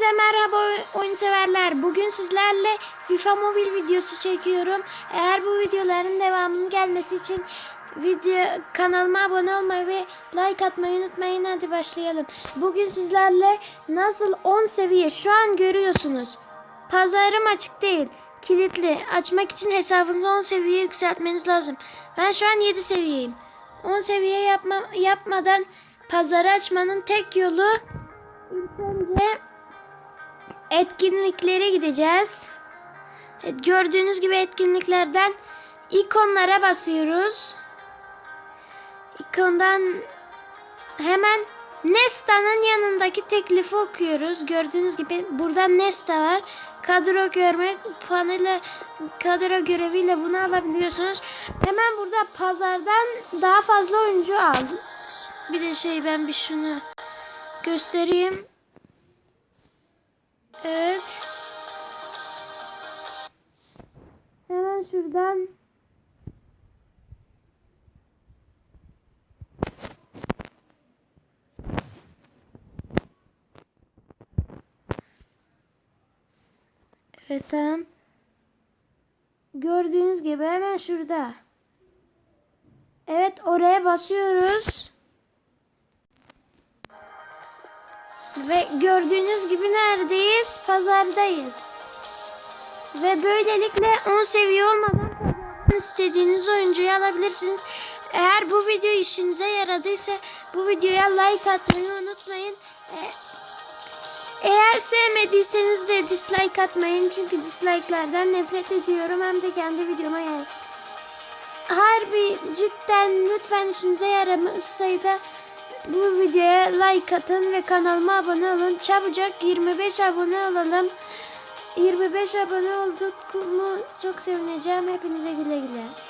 Hepinize merhaba oy- oyun severler. Bugün sizlerle FIFA mobil videosu çekiyorum. Eğer bu videoların devamının gelmesi için video kanalıma abone olmayı ve like atmayı unutmayın. Hadi başlayalım. Bugün sizlerle nasıl 10 seviye şu an görüyorsunuz. Pazarım açık değil. Kilitli. Açmak için hesabınızı 10 seviye yükseltmeniz lazım. Ben şu an 7 seviyeyim. 10 seviye yapma, yapmadan pazarı açmanın tek yolu İlk önce etkinliklere gideceğiz. Evet, gördüğünüz gibi etkinliklerden ikonlara basıyoruz. İkondan hemen Nesta'nın yanındaki teklifi okuyoruz. Gördüğünüz gibi burada Nesta var. Kadro görme paneli kadro göreviyle bunu alabiliyorsunuz. Hemen burada pazardan daha fazla oyuncu al. Bir de şey ben bir şunu göstereyim. Hemen şuradan Evet tamam. Gördüğünüz gibi hemen şurada. Evet oraya basıyoruz. Ve gördüğünüz gibi neredeyiz? Pazardayız. Ve böylelikle 10 seviye olmadan istediğiniz oyuncuyu alabilirsiniz. Eğer bu video işinize yaradıysa bu videoya like atmayı unutmayın. Ee, Eğer sevmediyseniz de dislike atmayın. Çünkü dislike'lardan nefret ediyorum. Hem de kendi videoma yani. Harbi cidden lütfen işinize yaramışsa da bu videoya like atın ve kanalıma abone olun. Çabucak 25 abone olalım. 25 abone olduk mu çok sevineceğim. Hepinize güle güle.